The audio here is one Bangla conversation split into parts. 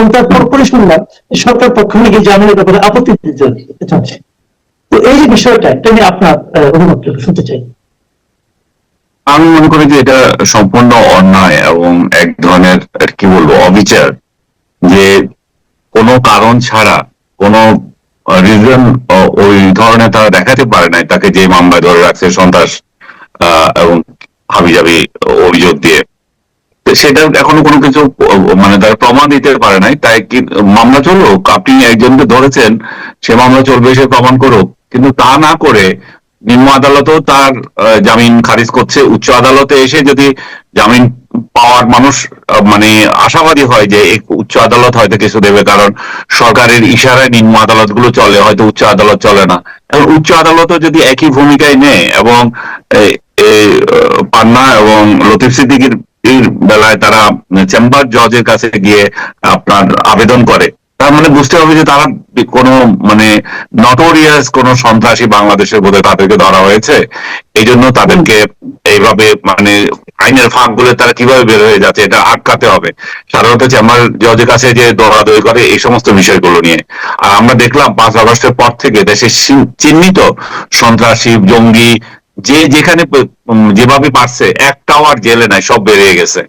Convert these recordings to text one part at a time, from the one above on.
এবং তার পরপরই শুনলাম সরকার পক্ষ থেকে জামিনের ব্যাপারে আপত্তি চাচ্ছে তো এই যে বিষয়টা, এটা নিয়ে আপনার একটু শুনতে চাই। আমি মনে করি যে এটা সম্পূর্ণ অন্যায় এবং এক ধরনের কি বলব, অবিচার। যে কোনো কারণ ছাড়া, কোনো রিজন ওই ধরনের তারা দেখাতে পারে নাই, তাকে যে মামলায় ধরে রাখছে সন্ত্রাস এবং হাবিজাবি অভিযোগ দিয়ে। সেটা এখনও কোনো কিছু মানে তারা প্রমাণ দিতে পারে নাই। তাই কি, মামলা চলুক, আপনি একজনকে ধরেছেন, সে মামলা চলবে, সে প্রমাণ করুক। কিন্তু তা না করে নিম্ন আদালতও তার জামিন খারিজ করছে। উচ্চ আদালতে এসে যদি জামিন পাওয়ার মানুষ মানে আশাবাদী হয় যে উচ্চ আদালত হয়তো কিছু দেবে, কারণ সরকারের ইশারায় নিম্ন আদালতগুলো চলে, হয়তো উচ্চ আদালত চলে না। এবং উচ্চ আদালতও যদি একই ভূমিকায় নেয় এবং পান্না লতিফ সিদ্দিকির বেলায় তারা চেম্বার জজের কাছে গিয়ে আপনার আবেদন করে। তার মানে বুঝতে হবে যে তারা কোনো মানে নটোরিয়াস কোন সন্ত্রাসী বাংলাদেশের বোধহয় তাদেরকে ধরা হয়েছে। এই জন্য তাদেরকে এইভাবে মানে আইনের ফাঁকগুলো তারা কীভাবে বের হয়ে যাচ্ছে এটা আটকাতে হবে। সাধারণত চেম্বার জজের কাছে যে দৌড়াদৌড়ি করে এই সমস্ত বিষয়গুলো নিয়ে। আর আমরা দেখলাম পাঁচ আগস্টের পর থেকে দেশে সি- চিহ্নিত সন্ত্রাসী জঙ্গি যে যেখানে যেভাবে পারছে একটাও আর জেলে নাই সব বেরিয়ে গেছে।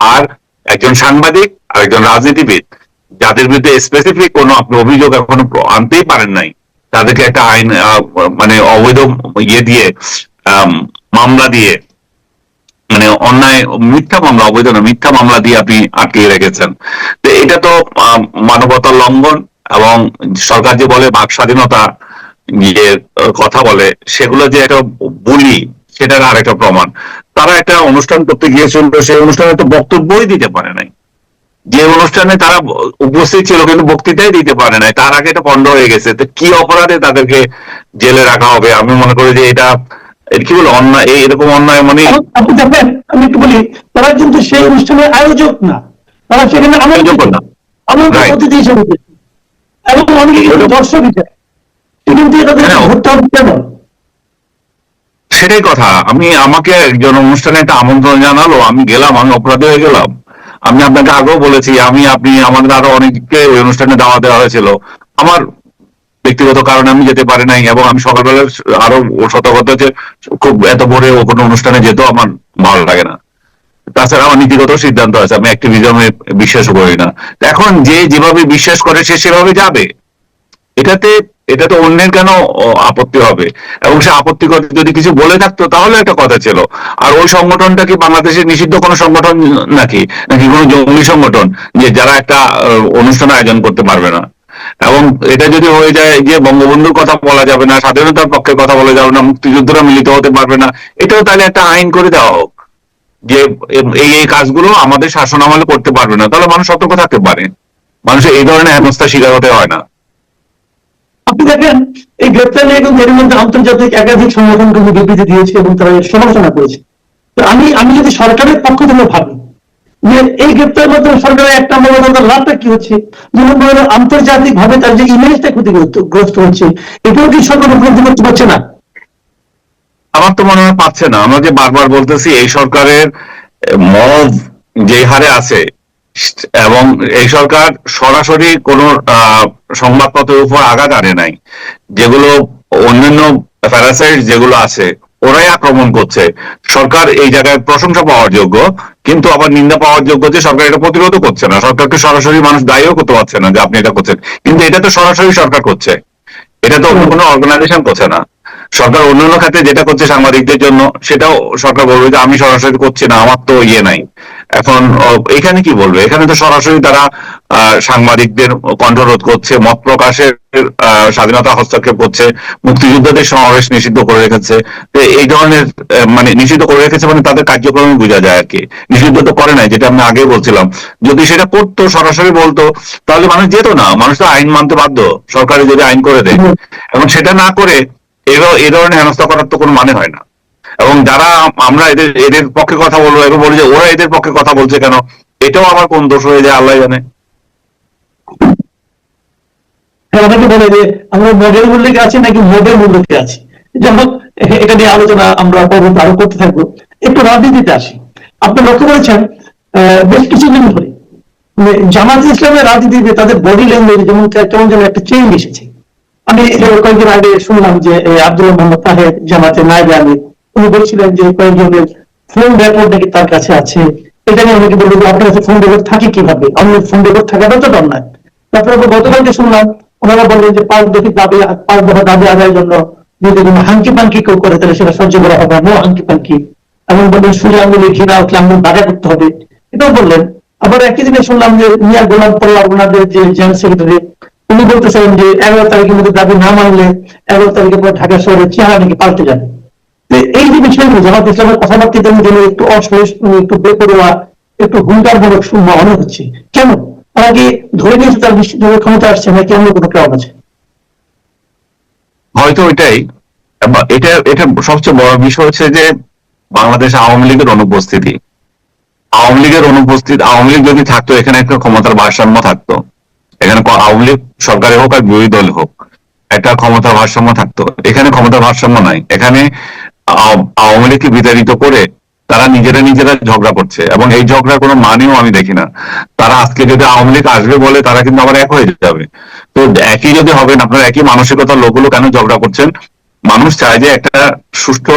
আর একজন সাংবাদিক আর একজন রাজনীতিবিদ যাদের বিরুদ্ধে স্পেসিফিক কোনো আপনি অভিযোগ এখনও আনতেই পারেন নাই তাদেরকে একটা আইন মানে অবৈধ ইয়ে দিয়ে মামলা দিয়ে মানে অন্যায় মিথ্যা মামলা অবৈধ না মিথ্যা মামলা দিয়ে আপনি আটকে রেখেছেন। তো এটা তো আম, মানবতার লঙ্ঘন এবং সরকার যে বলে বাক স্বাধীনতা আহ, কথা বলে সেগুলো যে একটা বলি সেটার আর একটা প্রমাণ। তারা একটা অনুষ্ঠান করতে গিয়েছিল সেই অনুষ্ঠানে তো বক্তব্যই দিতে পারে নাই। যে অনুষ্ঠানে তারা উপস্থিত ছিল কিন্তু বক্তৃতাই দিতে পারে নাই। তার আগে এটা পণ্ড হয়ে গেছে। তো কি অপরাধে তাদেরকে জেলে রাখা হবে? আমি মনে করি যে এটা কি বলে অন্যায় এই এরকম অন্যায় মানে আমি একটু বলি তারা কিন্তু সেই অনুষ্ঠানের আয়োজক না। তারা সেখানে আয়োজক না। অতিথি হিসেবে এবং অনেকে দর্শক হিসেবে। কিন্তু হ্যাঁ। ভোটটা হবে কেন? সেটাই কথা। আমি আমাকে একজন অনুষ্ঠানে একটা আমন্ত্রণ জানালো। আমি গেলাম আমি অপরাধী হয়ে গেলাম। আমি আপনাকে আগেও বলেছি আমি আপনি আমাদের আরও অনেককে ওই অনুষ্ঠানে দাওয়া দেওয়া হয়েছিল। আমার ব্যক্তিগত কারণে আমি যেতে পারি নাই এবং আমি সকালবেলা আরও সতর্কতা যে খুব এত ভোরে ও কোনো অনুষ্ঠানে যেত আমার ভালো লাগে না। তাছাড়া আমার নীতিগত সিদ্ধান্ত আছে আমি অ্যাক্টিভিজমে বিশ্বাস করি না। এখন যে যেভাবে বিশ্বাস করে সে সেভাবে যাবে। এটাতে এটা তো অন্যের কেন আপত্তি হবে? এবং সে আপত্তি করে যদি কিছু বলে থাকতো তাহলে একটা কথা ছিল। আর ওই সংগঠনটা কি বাংলাদেশের নিষিদ্ধ কোনো সংগঠন নাকি? নাকি কোনো জঙ্গি সংগঠন যে যারা একটা অনুষ্ঠান আয়োজন করতে পারবে না? এবং এটা যদি হয়ে যায় যে বঙ্গবন্ধুর কথা বলা যাবে না, স্বাধীনতার পক্ষে কথা বলা যাবে না, মুক্তিযুদ্ধরা মিলিত হতে পারবে না, এটাও তাহলে একটা আইন করে দেওয়া হোক। যে এই এই কাজগুলো আমাদের শাসন আমলে করতে পারবে না। তাহলে মানুষ সতর্ক থাকতে পারে। মানুষের এই ধরনের হেনস্থার শিকার হতে হয় না। দেখেন, এই গ্রেপ্তার নিয়ে কিন্তু এর মধ্যে আন্তর্জাতিক একাধিক সংগঠন কিন্তু বিবৃতি দিয়েছে এবং তারা এর সমালোচনা করেছে। তো আমি আমি যদি সরকারের পক্ষ থেকে ভাবি যে এই গ্রেপ্তারের মাধ্যমে সরকারের এক নম্বর লাভটা কি হচ্ছে? দুই নম্বর আন্তর্জাতিক ভাবে তার যে ইমেজটা ক্ষতিগ্রস্ত হচ্ছে, এটাও কি সরকার উপলব্ধি করতে পারছে না? আমার তো মনে হয় পাচ্ছে না। আমরা যে বারবার বলতেছি, এই সরকারের মব যে হারে আছে, এবং এই সরকার সরাসরি কোন সংবাদপত্রের উপর আঘাত আনে নাই। যেগুলো অন্যান্য প্যারাসাইট যেগুলো আছে, ওরাই আক্রমণ করছে। সরকার এই জায়গায় প্রশংসা পাওয়ার যোগ্য, কিন্তু আবার নিন্দা পাওয়ার যোগ্য যে সরকার এটা প্রতিরোধ করছে না। সরকারকে সরাসরি মানুষ দায়ীও করতে পারছে না যে আপনি এটা করছেন। কিন্তু এটা তো সরাসরি সরকার করছে। এটা তো অন্য কোনো অর্গানাইজেশন করছে না। সরকার অন্যান্য খাতে যেটা করছে সাংবাদিকদের জন্য, সেটাও সরকার বলবে যে আমি সরাসরি করছি না, আমার তো ইয়ে নাই। এখন এখানে কি বলবে? এখানে তো সরাসরি তারা সাংবাদিকদের কণ্ঠরোধ করছে, মত প্রকাশের স্বাধীনতা হস্তক্ষেপ করছে, মুক্তিযোদ্ধাদের সমাবেশ নিষিদ্ধ করে রেখেছে। এই ধরনের মানে নিষিদ্ধ করে রেখেছে মানে তাদের কার্যক্রমে বোঝা যায় আর কি। নিষিদ্ধ তো করে নাই, যেটা আমি আগে বলছিলাম। যদি সেটা করতো, সরাসরি বলতো, তাহলে মানুষ যেত না। মানুষ তো আইন মানতে বাধ্য। সরকারি যদি আইন করে দেয়। এবং সেটা না করে এই ধরনের হেনস্থা করার তো কোনো মানে হয় না। এবং যারা আমরা এদের এদের পক্ষে কথা বলব এবং বলি যে ওরা এদের পক্ষে কথা বলছে কেন? এটাও আমার কোন দোষ হয়ে যায় আল্লাহ জানে। হ্যাঁ, অনেকে বলে যে আমরা মডেল মূল্যকে আছি নাকি মডেল মূল্যকে আছি? যাই হোক এটা নিয়ে আলোচনা আমরা পরবর্তী আরও করতে থাকব। একটু রাজনীতিতে আসি। আপনি লক্ষ্য করেছেন বেশ কিছুদিন ধরে মানে জামাত ইসলামের রাজনীতিতে তাদের বডি ল্যাঙ্গুয়েজ যেমন কেমন যেন একটা চেঞ্জ এসেছে। আমি কয়েকদিন আগে শুনলাম যে আব্দুল মোহাম্মদ তাহের জামাতে নাইবে আমি উনি বলছিলেন যে কয়েকজনের ফোন রেকর্ড নাকি তার কাছে আছে। এটা নিয়ে অনেকে বলল যে, আপনার কাছে ফোন রেকর্ড থাকে কীভাবে? অন্যের ফোন রেকর্ড থাকাটা তো দর নয় তারপরে আবার গতকালকে শুনলাম, ওনারা বললেন যে, পাঁচ দফি দাবি, পাঁচ দফা দাবি আদায়ের জন্য যদি কোনো হাঙ্কি পাঙ্কি কেউ করে, তাহলে সেটা সহ্য করা হবে নো হাঙ্কি পাঙ্কি। এমন বললেন সুরে আঙ্গুলি ঘিরা উঠলে আঙ্গুল বাধা করতে হবে। এটাও বললেন। আবার একই দিনে শুনলাম যে মিয়া গোলাম পল্লা ওনাদের যে জেনারেল সেক্রেটারি বলতেছেন যে এগারো তারিখের মধ্যে দাবি না মানলে এগারো তারিখের পর ঢাকা শহরের চেহারা নাকি পাল্টে যাবে? এই যে বিষয়গুলো, জামাত ইসলামের কথাবার্তা যেন যেন একটু অসহিষ্ণু একটু বেপরোয়া, একটু হুঙ্কারমূলক মনে হচ্ছে। কেন? তারা কি ধরে নিয়েছে তার নিশ্চিত ক্ষমতা আসছে, নাকি অন্য কোনো কারণ আছে? হয়তো এটাই। এটা এটা সবচেয়ে বড় বিষয় হচ্ছে যে বাংলাদেশ আওয়ামী লীগের অনুপস্থিতি। আওয়ামী লীগের অনুপস্থিতি, আওয়ামী লীগ যদি থাকতো, এখানে একটা ক্ষমতার ভারসাম্য থাকতো। এখানে আওয়ামী লীগ সরকারে হোক আর বিরোধী দল হোক, একটা ক্ষমতা ভারসাম্য থাকতো। এখানে ক্ষমতা ভারসাম্য নাই। এখানে আওয়ামী লীগকে বিতাড়িত করে তারা নিজেরা নিজেরা ঝগড়া করছে এবং এই ঝগড়ার কোনো মানেও আমি দেখি না। তারা আজকে যদি আওয়ামী লীগ আসবে বলে তারা কিন্তু আবার এক হয়ে যাবে। তো একই যদি হবেন আপনার একই মানসিকতার লোকগুলো কেন ঝগড়া করছেন? মানুষ চায় যে একটা সুষ্ঠু,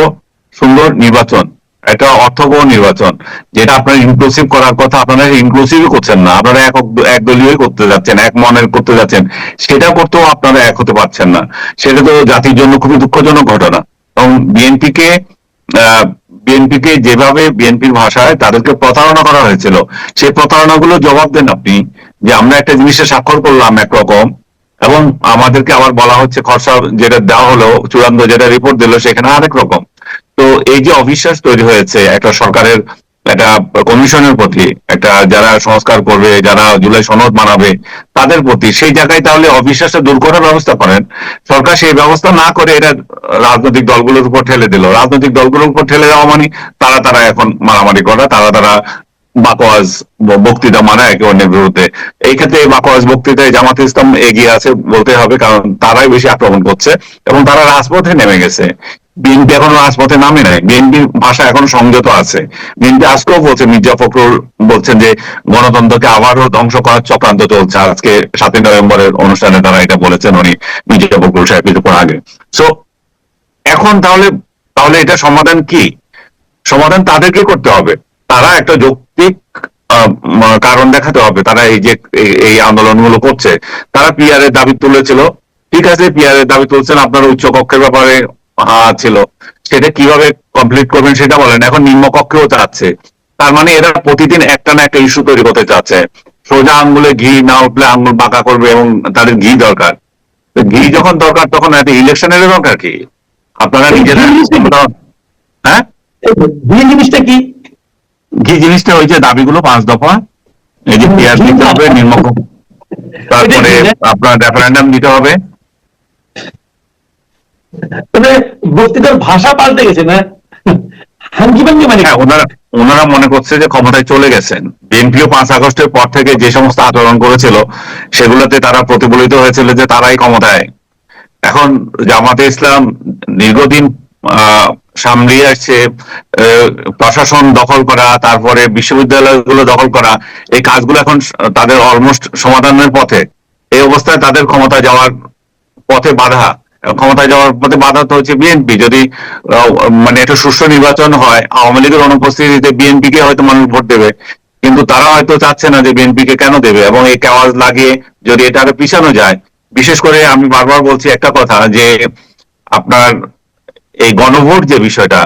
সুন্দর নির্বাচন। একটা অর্থবহ নির্বাচন, যেটা আপনার ইনক্লুসিভ করার কথা আপনারা ইনক্লুসিভ করছেন না, আপনারা এক একদলীয় করতে যাচ্ছেন, এক মনের করতে যাচ্ছেন, সেটা করতেও আপনারা এক হতে পারছেন না। সেটা তো জাতির জন্য খুবই দুঃখজনক ঘটনা। এবং বিএনপিকে বিএনপিকে যেভাবে বিএনপির ভাষায় তাদেরকে প্রতারণা করা হয়েছিল সেই প্রতারণাগুলো জবাব দেন আপনি, যে আমরা একটা জিনিসে স্বাক্ষর করলাম একরকম, এবং আমাদেরকে আবার বলা হচ্ছে খরচা যেটা দেওয়া হলো, চূড়ান্ত যেটা রিপোর্ট দিল, সেখানে আরেক রকম। তো এই যে অবিশ্বাস তৈরি হয়েছে একটা সরকারের, একটা কমিশনের প্রতি, একটা যারা সংস্কার করবে, যারা জুলাই সনদ মানাবে, তাদের প্রতি, সেই জায়গায় তাহলে অবিশ্বাসটা দূর করার ব্যবস্থা করেন। সরকার সেই ব্যবস্থা না করে এটা রাজনৈতিক দলগুলোর উপর ঠেলে দিল। রাজনৈতিক দলগুলোর উপর ঠেলে দেওয়া মানে তারা তারা এখন মারামারি করা, তারা তারা বাকওয়াজ বক্তৃতা মানে একে অন্যের বিরুদ্ধে। এই ক্ষেত্রে এই বাকওয়াজ বক্তৃতায় জামাত ইসলাম এগিয়ে আছে বলতে হবে, কারণ তারাই বেশি আক্রমণ করছে এবং তারা রাজপথে নেমে গেছে। বিএনপি এখনও রাজপথে নামে নাই। বিএনপির ভাষা এখন সংযত আছে। বিএনপি আজকেও বলছে, মির্জা ফখরুল বলছেন যে, গণতন্ত্রকে আবারও ধ্বংস করার চক্রান্ত চলছে। আজকে সাতই নভেম্বরের অনুষ্ঠানে তারা এটা বলেছেন, উনি মির্জা ফখরুল সাহেব কিছুক্ষণ আগে। সো এখন তাহলে তাহলে এটা সমাধান কি? সমাধান তাদেরকে করতে হবে। তারা একটা যৌক্তিক কারণ দেখাতে হবে। তারা এই যে, এই- আন্দোলনগুলো করছে, তারা পিআর এর দাবি তুলেছিল। ঠিক আছে পিআর এর দাবি তুলছেন আপনার উচ্চ কক্ষের ব্যাপারে। ছিল। সেটা কীভাবে কমপ্লিট করবেন সেটা বলেন। এখন নিম্নকক্ষেও চাচ্ছে তার মানে এরা প্রতিদিন একটা না একটা ইস্যু তৈরি করতে চাচ্ছে। সোজা আঙ্গুলে ঘি না উঠলে আঙ্গুল বাঁকা করবে এবং তাদের ঘি দরকার। ঘি যখন দরকার তখন একটা ইলেকশনের দরকার কি? আপনারা নিজেরা হ্যাঁ? বিয়ে জিনিসটা কি? ঘি জিনিসটা ওই যে দাবিগুলো পাঁচ দফা। এই যে পেঁয়াজ দিতে হবে নিম্ন তারপরে আপনার রেফারেন্ডাম দিতে হবে। তবে বক্তৃতার ভাষা পাল্টে গেছে, না? হাঙ্গি মানে? হ্যাঁ ওনারা মনে করছে যে ক্ষমতায় চলে গেছেন। বিএনপিও পাঁচ আগস্টের পর থেকে যে সমস্ত আচরণ করেছিল, সেগুলোতে তারা প্রতিফলিত হয়েছিল যে তারাই ক্ষমতায়। এখন জামাতে ইসলাম দীর্ঘদিন সামলিয়ে আসছে প্রশাসন দখল করা, তারপরে বিশ্ববিদ্যালয়গুলো দখল করা, এই কাজগুলো এখন তাদের অলমোস্ট সমাধানের পথে। এই অবস্থায় তাদের ক্ষমতা যাওয়ার পথে বাধা। ক্ষমতায় যাওয়ার পথে বাধা তো হচ্ছে বিএনপি যদি মানে একটা সুষ্ঠু নির্বাচন হয়, আওয়ামী লীগের অনুপস্থিতিতে বিএনপি কে হয়তো মানুষ ভোট দেবে। কিন্তু তারা হয়তো চাচ্ছে না যে বিএনপি কে কেন দেবে এবং এই কাওয়াজ লাগিয়ে যদি এটা আরও পিছানো যায়। বিশেষ করে আমি বারবার বলছি একটা কথা যে, আপনার এই গণভোট যে বিষয়টা,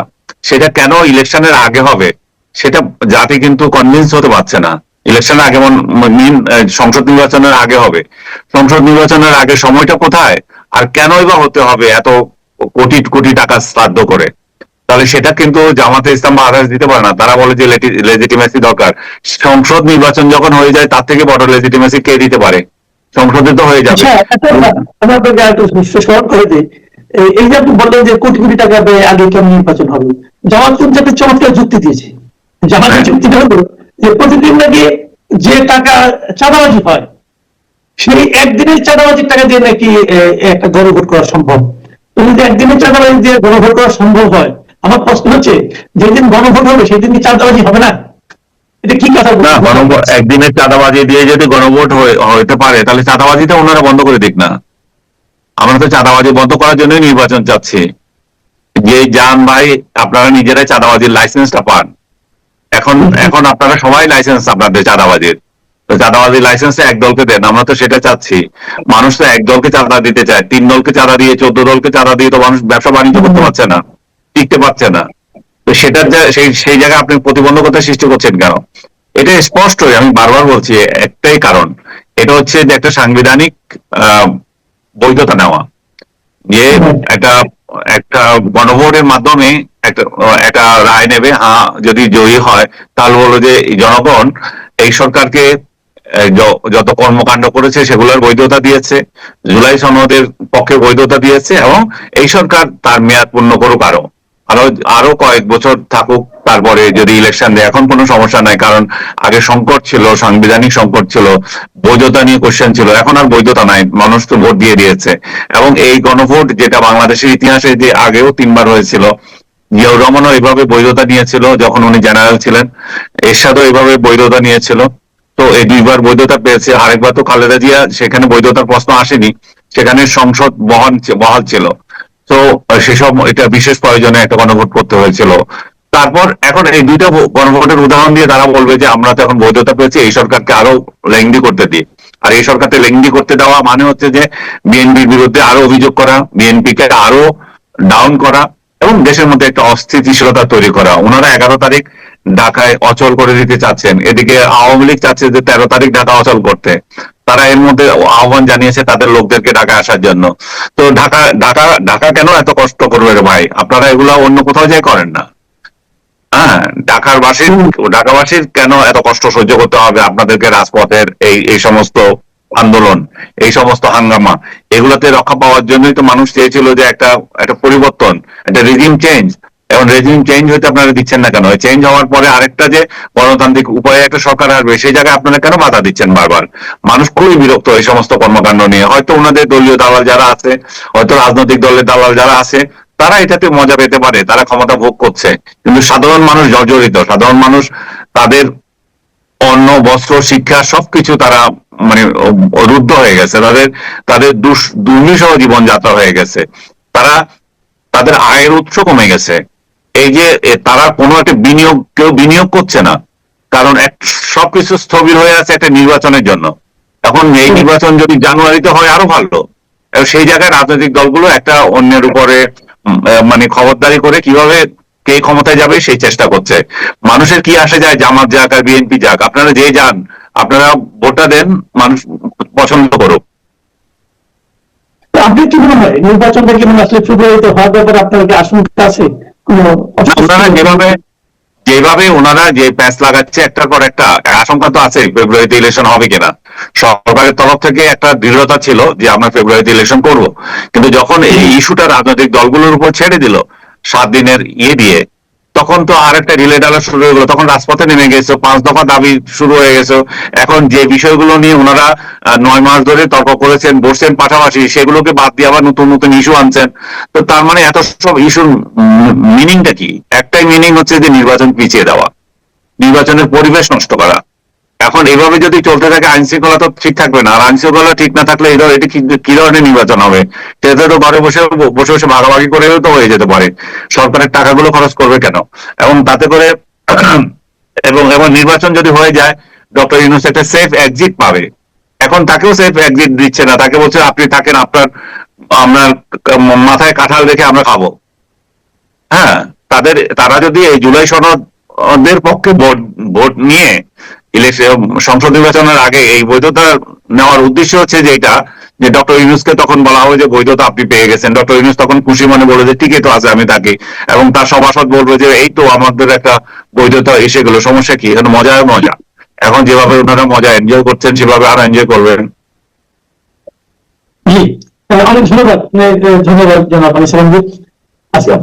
সেটা কেন ইলেকশনের আগে হবে? সেটা জাতি কিন্তু কনভিন্স হতে পারছে না। ইলেকশনের আগে সংসদ নির্বাচনের আগে হবে। সংসদ নির্বাচনের আগে সময়টা কোথায়? আর কেনই বা হতে হবে এত কোটি কোটি টাকা শ্রাদ্ধ করে? তাহলে সেটা কিন্তু জামাতে ইসলাম বা আদার্স দিতে পারে না। তারা বলে যে লেজিটিমেসি দরকার। সংসদ নির্বাচন যখন হয়ে যায় তার থেকে বড় লেজিটিমেসি কে দিতে পারে? সংসদে তো হয়ে যাবে। আচ্ছা এই- যে আপনি বললেন যে কোটি কোটি টাকা ব্যয়ে আগে কেমন নির্বাচন হবে? জামাত কিন্তু একটা চমৎকার যুক্তি দিয়েছে। জামাতের হ্যাঁ। যুক্তিটা হলো যে প্রতিদিন নাকি যে টাকা চাঁদাবাজি হয় সেই একদিনের চাঁদাবাজির টাকা দিয়ে নাকি একটা গণভোট করা সম্ভব? তো যদি একদিনের চাঁদাবাজি দিয়ে গণভোট করা সম্ভব হয় আমার প্রশ্ন হচ্ছে যেদিন গণভোট হবে সেদিন কি চাঁদাবাজি হবে না? এটা কি কথা না গণভোট একদিনের চাঁদাবাজি দিয়ে যদি গণভোট হইতে পারে তাহলে চাঁদাবাজিটা ওনারা বন্ধ করে দিক না। আমরা তো চাঁদাবাজি বন্ধ করার জন্যই নির্বাচন চাচ্ছি। যে যান ভাই আপনারা নিজেরাই চাঁদাবাজির লাইসেন্সটা পান। এখন এখন আপনারা সবাই লাইসেন্স আপনাদের চাঁদাবাজির। তো চাঁদাবাজির লাইসেন্স এক দলকে দেন আমরা তো সেটা চাচ্ছি। মানুষ তো এক দলকে চাঁদা দিতে চায় তিন দলকে চাঁদা দিয়ে চোদ্দ দলকে চাঁদা দিয়ে তো মানুষ ব্যবসা বাণিজ্য করতে পারছে না টিকতে পারছে না। তো সেটার যা- সেই সেই জায়গায় আপনি প্রতিবন্ধকতা সৃষ্টি করছেন কেন? এটা স্পষ্টই আমি বারবার বলছি একটাই কারণ। এটা হচ্ছে যে একটা সাংবিধানিক আহ, বৈধতা নেওয়া। যে একটা একটা গণভোটের মাধ্যমে একটা একটা রায় নেবে হ্যাঁ যদি জয়ী হয় তাহলে বলো যে জনগণ এই সরকারকে যত কর্মকাণ্ড করেছে সেগুলোর বৈধতা দিয়েছে, জুলাই সনদের পক্ষে বৈধতা দিয়েছে এবং এই সরকার তার মেয়াদ পূর্ণ করুক আরও। আরও আরও কয়েক বছর থাকুক, তারপরে যদি ইলেকশন দেয়, এখন কোনো সমস্যা নাই, কারণ আগে সংকট ছিল, সাংবিধানিক সংকট ছিল, বৈধতা নিয়ে কোশ্চেন ছিল, এখন আর বৈধতা নাই, মানুষ তো ভোট দিয়ে দিয়েছে। এবং এই গণভোট যেটা বাংলাদেশের ইতিহাসে যে আগেও তিনবার হয়েছিল, জিয়াউর রহমানও এইভাবে বৈধতা নিয়েছিল, যখন উনি জেনারেল ছিলেন, এরশাদও এইভাবে বৈধতা নিয়েছিল। তো এই দুইবার বৈধতা পেয়েছে। আরেকবার তো খালেদা জিয়া, সেখানে বৈধতার প্রশ্ন আসেনি। সেখানে সংসদ বহাল বহাল ছিল। তো সেসব এটা বিশেষ প্রয়োজনে একটা গণভোট করতে হয়েছিল। তারপর এখন এই দুইটা গণভোটের উদাহরণ দিয়ে তারা বলবে যে, আমরা তো এখন বৈধতা পেয়েছি, এই সরকারকে আরও লেংদি করতে দিই। আর এই সরকারকে লেংদি করতে দেওয়া মানে হচ্ছে যে, বিএনপির বিরুদ্ধে আরও অভিযোগ করা, বিএনপিকে আরও ডাউন করা এবং দেশের মধ্যে একটা অস্থিতিশীলতা তৈরি করা। ওনারা এগারো তারিখ ঢাকায় অচল করে দিতে চাচ্ছেন। এদিকে আওয়ামী লীগ চাচ্ছে যে তেরো তারিখ ঢাকা অচল করতে। তারা এর মধ্যে আহ্বান জানিয়েছে তাদের লোকদেরকে ঢাকা আসার জন্য। তো ঢাকা ঢাকা ঢাকা কেন এত কষ্ট করবে রে ভাই? আপনারা এগুলা অন্য কোথাও যাই করেন না। হ্যাঁ ঢাকার বাসীর ঢাকাবাসীর কেন এত কষ্ট সহ্য করতে হবে? আপনাদেরকে রাজপথের এই এই সমস্ত আন্দোলন, এই সমস্ত হাঙ্গামা, এগুলাতে রক্ষা পাওয়ার জন্যই তো মানুষ চেয়েছিল যে একটা একটা পরিবর্তন, একটা রেজিম চেঞ্জ এখন রেজিম চেঞ্জ হতে আপনারা দিচ্ছেন না কেন? চেঞ্জ হওয়ার পরে আরেকটা যে গণতান্ত্রিক উপায়ে একটা সরকার আসবে, সেই জায়গায় আপনারা কেন বাধা দিচ্ছেন বারবার? মানুষ খুবই বিরক্ত এই সমস্ত কর্মকাণ্ড নিয়ে। হয়তো ওনাদের দলীয় দালাল যারা আছে, হয়তো রাজনৈতিক দলের দালাল যারা আছে, তারা এটাতে মজা পেতে পারে, তারা ক্ষমতা ভোগ করছে। কিন্তু সাধারণ মানুষ জর্জরিত। সাধারণ মানুষ তাদের অন্ন, বস্ত্র, শিক্ষা, সবকিছু তারা মানে রুদ্ধ হয়ে গেছে। তাদের তাদের দুস- জীবনযাত্রা হয়ে গেছে। তারা তাদের আয়ের উৎস কমে গেছে। এই যে তারা কোনো একটা বিনিয়োগ কেউ বিনিয়োগ করছে না। কারণ এক সবকিছু স্থবির হয়ে আছে একটা নির্বাচনের জন্য। এখন এই নির্বাচন যদি জানুয়ারিতে হয় আরও ভালো। এবং সেই জায়গায় রাজনৈতিক দলগুলো একটা অন্যের উপরে মানে খবরদারি করে কীভাবে কে ক্ষমতায় যাবে সেই চেষ্টা করছে। মানুষের কি আসে যায়? জামাত যাক আর বিএনপি যাক আপনারা যে যান আপনারা ভোটটা দেন মানুষ পছন্দ করুক। আপনি কি মনে হয় নির্বাচনটা কি মানে আসলে ফেব্রুয়ারিতে হওয়ার ব্যাপারে আপনার কি আশঙ্কা আছে? ওনারা যেভাবে যেভাবে ওনারা যে প্যাচ লাগাচ্ছে একটার পর একটা আশঙ্কা তো আছে ফেব্রুয়ারিতে ইলেকশন হবে কিনা। সরকারের তরফ থেকে একটা দৃঢ়তা ছিল যে আমরা ফেব্রুয়ারিতে ইলেকশন করব। কিন্তু যখন এই ইস্যুটা রাজনৈতিক দলগুলোর উপর ছেড়ে দিল সাত দিনের ইয়ে দিয়ে, তখন তো আর একটা রিলে ডালা শুরু হয়ে গেলো। তখন রাজপথে নেমে গেছে, পাঁচ দফা দাবি শুরু হয়ে গেছে। এখন যে বিষয়গুলো নিয়ে ওনারা নয় মাস ধরে তর্ক করেছেন, বসছেন পাশাপাশি, সেগুলোকে বাদ দিয়ে আবার নতুন নতুন ইস্যু আনছেন। তো তার মানে এত সব ইস্যুর মিনিংটা কি? একটাই মিনিং হচ্ছে যে নির্বাচন পিছিয়ে দেওয়া, নির্বাচনের পরিবেশ নষ্ট করা। এখন এভাবে যদি চলতে থাকে, আইন শৃঙ্খলা তো ঠিক থাকবে না। আর আইন শৃঙ্খলা ঠিক না থাকলে এটা কি ধরনের নির্বাচন হবে? সেটা তো ঘরে বসে বসে বসে ভাগাভাগি করেও তো হয়ে যেতে পারে। সরকারের টাকাগুলো খরচ করবে কেন? এবং তাতে করে এবং এবং নির্বাচন যদি হয়ে যায়, ডক্টর ইউনুস একটা সেফ এক্সিট পাবে। এখন তাকেও সেফ এক্সিট দিচ্ছে না। তাকে বলছে, আপনি থাকেন, আপনার আপনার মাথায় কাঁঠাল রেখে আমরা খাব। হ্যাঁ তাদের, তারা যদি এই জুলাই সনদের পক্ষে ভোট ভোট নিয়ে ইলেকশন সংসদ নির্বাচনের আগে এই বৈধতা নেওয়ার উদ্দেশ্য হচ্ছে যে এটা, যে ডক্টর ইউনুসকে তখন বলা হবে যে বৈধতা আপনি পেয়ে গেছেন। ডক্টর ইউনুস তখন খুশি মনে বলে যে ঠিকই তো আছে আমি থাকি। এবং তার সভাসদ বলবে যে এই তো আমাদের একটা বৈধতা এসে গেল, সমস্যা কি? এখন মজা মজা। এখন যেভাবে ওনারা মজা এনজয় করছেন, সেভাবে আরও এনজয় করবেন। অনেক ধন্যবাদ। ধন্যবাদ জানাব আলী